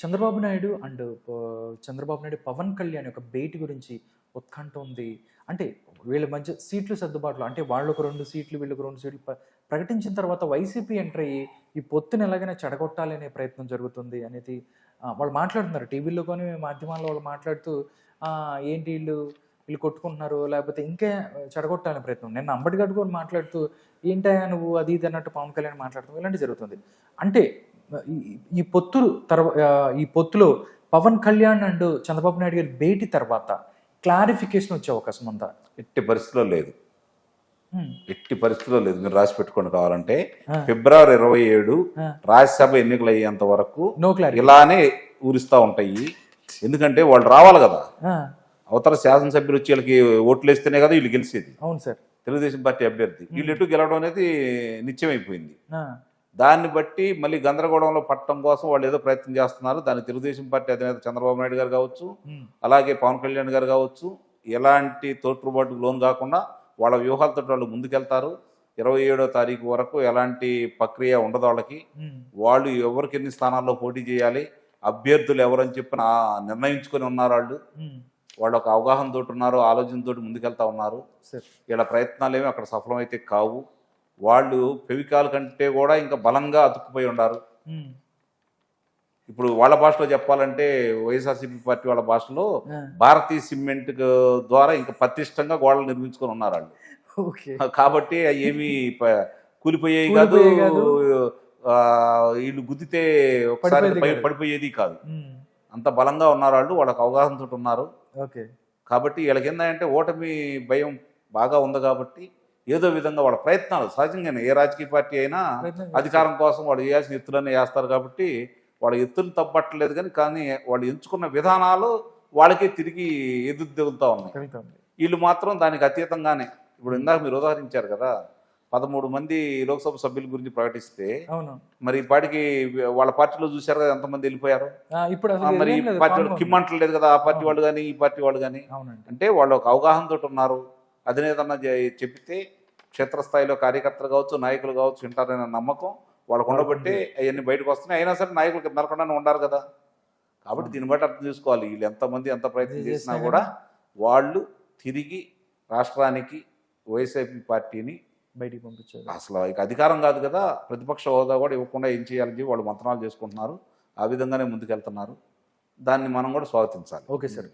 Chandrababu Naidu and Chandrababu Naidu Pawan Kalyan యొక్క భేటీ గురించి ఉత్కంఠ ఉంది. అంటే వీళ్ళ మధ్య సీట్లు సర్దుబాట్లు అంటే వాళ్ళు ఒక రెండు సీట్లు వీళ్ళకి రెండు సీట్లు ప్రకటించిన తర్వాత వైసీపీ ఎంటర్ అయ్యి ఈ పొత్తుని ఎలాగైనా చెడగొట్టాలి అనే ప్రయత్నం జరుగుతుంది అనేది వాళ్ళు మాట్లాడుతున్నారు. టీవీలో కానీ మాధ్యమాల్లో వాళ్ళు మాట్లాడుతూ ఏంటి వీళ్ళు? వీళ్ళు కొట్టుకుంటున్నారు లేకపోతే ఇంకా చెడగొట్టాలనే ప్రయత్నం. నిన్న అంబటిగడ్డ కూడా మాట్లాడుతూ ఏంటయ్యా నువ్వు అది ఇది అన్నట్టు పవన్ కళ్యాణ్ మాట్లాడుతూ ఇలాంటివి జరుగుతుంది. అంటే ఈ- పొత్తులు తర్వా ఈ పొత్తులో పవన్ కళ్యాణ్ అండ్ చంద్రబాబు నాయుడు గారి భేటీ తర్వాత క్లారిఫికేషన్ వచ్చే అవకాశం ఉందా? ఎట్టి పరిస్థితిలో లేదు. ఎట్టి పరిస్థితిలో లేదు. మీరు రాసి పెట్టుకోండి కావాలంటే. ఫిబ్రవరి ఇరవై ఏడు. రాజ్యసభ ఎన్నికలు అయ్యేంత వరకు నో క్లారిటీ ఇలానే ఊరిస్తూ ఉంటాయి. ఎందుకంటే వాళ్ళు రావాలి కదా. అవతల శాసనసభ్యులు వచ్చి వీళ్ళకి ఓట్లు వేస్తేనే కదా వీళ్ళు గెలిచేది అవును సార్. తెలుగుదేశం పార్టీ అభ్యర్థి. వీళ్ళు ఎటు గెలవడం అనేది నిత్యమైపోయింది దాన్ని బట్టి మళ్ళీ గందరగోళంలో పట్టడం కోసం వాళ్ళు ఏదో ప్రయత్నం చేస్తున్నారు. దాన్ని తెలుగుదేశం పార్టీ అధినేత చంద్రబాబు నాయుడు గారు కావచ్చు. అలాగే పవన్ కళ్యాణ్ గారు కావచ్చు ఎలాంటి తోట్రుబాటుకు లోన్ కాకుండా వాళ్ళ వ్యూహాలతో వాళ్ళు ముందుకెళ్తారు. ఇరవై ఏడో తారీఖు వరకు ఎలాంటి ప్రక్రియ ఉండదు వాళ్ళకి. వాళ్ళు ఎవరికి ఎన్ని స్థానాల్లో పోటీ చేయాలి అభ్యర్థులు ఎవరని చెప్పి నిర్ణయించుకొని ఉన్నారు వాళ్ళు. వాళ్ళు ఒక అవగాహనతో ఉన్నారు ఆలోచనతోటి ముందుకెళ్తా ఉన్నారు. వీళ్ళ ప్రయత్నాలు ఏమి అక్కడ సఫలమైతే కావు. వాళ్ళు ఫెవికాల్ కంటే కూడా ఇంకా బలంగా అతుక్కుపోయి ఉన్నారు. ఇప్పుడు వాళ్ళ భాషలో చెప్పాలంటే వైఎస్ఆర్సీపీ పార్టీ వాళ్ళ భాషలో భారతీయ సిమెంట్ ద్వారా ఇంకా పటిష్టంగా గోడలు నిర్మించుకొని ఉన్నారు వాళ్ళు. కాబట్టి అవి ఏమి కూలిపోయేవి కాదు. వీళ్ళు గుద్దితే ఒకసారి పడిపోయేది కాదు. అంత బలంగా ఉన్నారు వాళ్ళు వాళ్ళకి అవగాహనతో ఉన్నారు. ఓకే. కాబట్టి వీళ్ళకి ఏంటంటే ఓటమి భయం బాగా ఉంది కాబట్టి ఏదో విధంగా వాళ్ళ ప్రయత్నాలు సహజంగానే ఏ రాజకీయ పార్టీ అయినా అధికారం కోసం వాళ్ళు చేయాల్సిన ఎత్తులన్నీ వేస్తారు కాబట్టి వాళ్ళ ఎత్తులు తప్పట్లేదు కానీ కానీ వాళ్ళు ఎంచుకున్న విధానాలు వాళ్ళకే తిరిగి ఎదురుదిగుతూ ఉన్నాయి. జరుగుతుంది వీళ్ళు మాత్రం దానికి అతీతంగానే. ఇప్పుడు ఇందాక మీరు ఉదాహరించారు కదా పదమూడు మంది లోక్సభ సభ్యుల గురించి ప్రకటిస్తే అవును. మరి పాటికి వాళ్ళ పార్టీలో చూశారు కదా ఎంతమంది వెళ్ళిపోయారు? ఇప్పుడు మరి లేదు, పార్టీ calm వాళ్ళు గా కిమ్ అంటలేదు కదా ఆ పార్టీ వాళ్ళు కానీ ఈ పార్టీ వాళ్ళు కానీ అంటే వాళ్ళు ఒక అవగాహనతో ఉన్నారు. అధినేతన్న చె- చెప్తే క్షేత్రస్థాయిలో కార్యకర్తలు కావచ్చు నాయకులు కావచ్చు వింటారనే నమ్మకం వాళ్ళకు ఉండబట్టే అవన్నీ బయటకు వస్తున్నాయి. అయినా సరే నాయకులు మెరకుండానే ఉండారు కదా. కాబట్టి దీన్ని బట్టి అర్థం చేసుకోవాలి. వీళ్ళు ఎంతమంది ఎంత ప్రయత్నం చేసినా కూడా వాళ్ళు తిరిగి రాష్ట్రానికి వైఎస్ఐపి పార్టీని బయటికి పంపించారు. అసలు ఇక అధికారం కాదు కదా ప్రతిపక్ష హోదా కూడా ఇవ్వకుండా ఏం చేయాలని వాళ్ళు మంత్రాలు చేసుకుంటున్నారు. ఆ విధంగానే ముందుకెళ్తున్నారు. దాన్ని మనం కూడా స్వాగతించాలి. Okay sir.